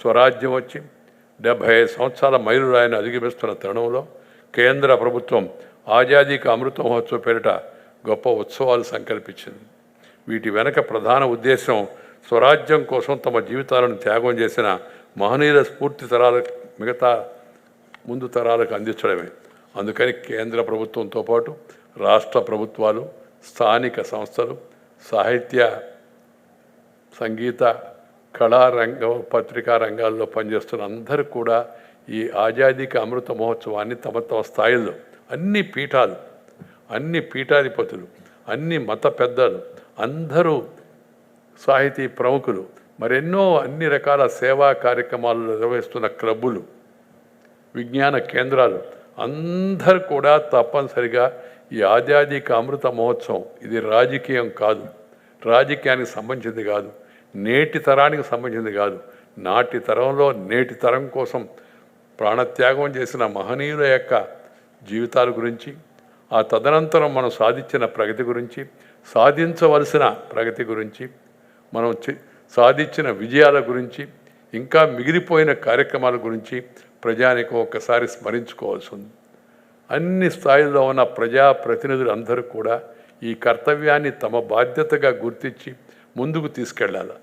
స్వరాజ్యం వచ్చి డెబ్భై ఐదు సంవత్సరాల మైలురాయిని అధిగమిస్తున్న తరుణంలో కేంద్ర ప్రభుత్వం ఆజాదీకి అమృత మహోత్సవ పేరిట గొప్ప ఉత్సవాలు సంకల్పించింది. వీటి వెనక ప్రధాన ఉద్దేశం స్వరాజ్యం కోసం తమ జీవితాలను త్యాగం చేసిన మహనీయుల స్ఫూర్తి తరాల మిగతా ముందు తరాలకు అందించడమే. అందుకని కేంద్ర ప్రభుత్వంతో పాటు రాష్ట్ర ప్రభుత్వాలు స్థానిక సంస్థలు సాహిత్య సంగీత కళారంగం పత్రికా రంగాల్లో పనిచేస్తున్న అందరూ కూడా ఈ ఆజాదీకి అమృత మహోత్సవాన్ని తమ తమ స్థాయిల్లో అన్ని పీఠాలు అన్ని పీఠాధిపతులు అన్ని మత పెద్దలు అందరూ సాహితీ ప్రముఖులు మరెన్నో అన్ని రకాల సేవా కార్యక్రమాలు నిర్వహిస్తున్న క్లబ్బులు విజ్ఞాన కేంద్రాలు అందరు కూడా తప్పనిసరిగా ఈ ఆజాదీకి అమృత మహోత్సవం ఇది రాజకీయం కాదు. రాజకీయానికి సంబంధించింది కాదు. నేటి తరానికి సంబంధించింది కాదు. నాటి తరంలో నేటి తరం కోసం ప్రాణత్యాగం చేసిన మహనీయుల యొక్క జీవితాల గురించి ఆ తదనంతరం మనం సాధించిన ప్రగతి గురించి సాధించవలసిన ప్రగతి గురించి మనం సాధించిన విజయాల గురించి ఇంకా మిగిలిపోయిన కార్యక్రమాల గురించి ప్రజానికి ఒక్కసారి స్మరించుకోవాల్సి ఉంది. అన్ని స్థాయిల్లో ఉన్న ప్రజా ప్రతినిధులు అందరూ కూడా ఈ కర్తవ్యాన్ని తమ బాధ్యతగా గుర్తించి ముందుకు తీసుకెళ్ళాలి.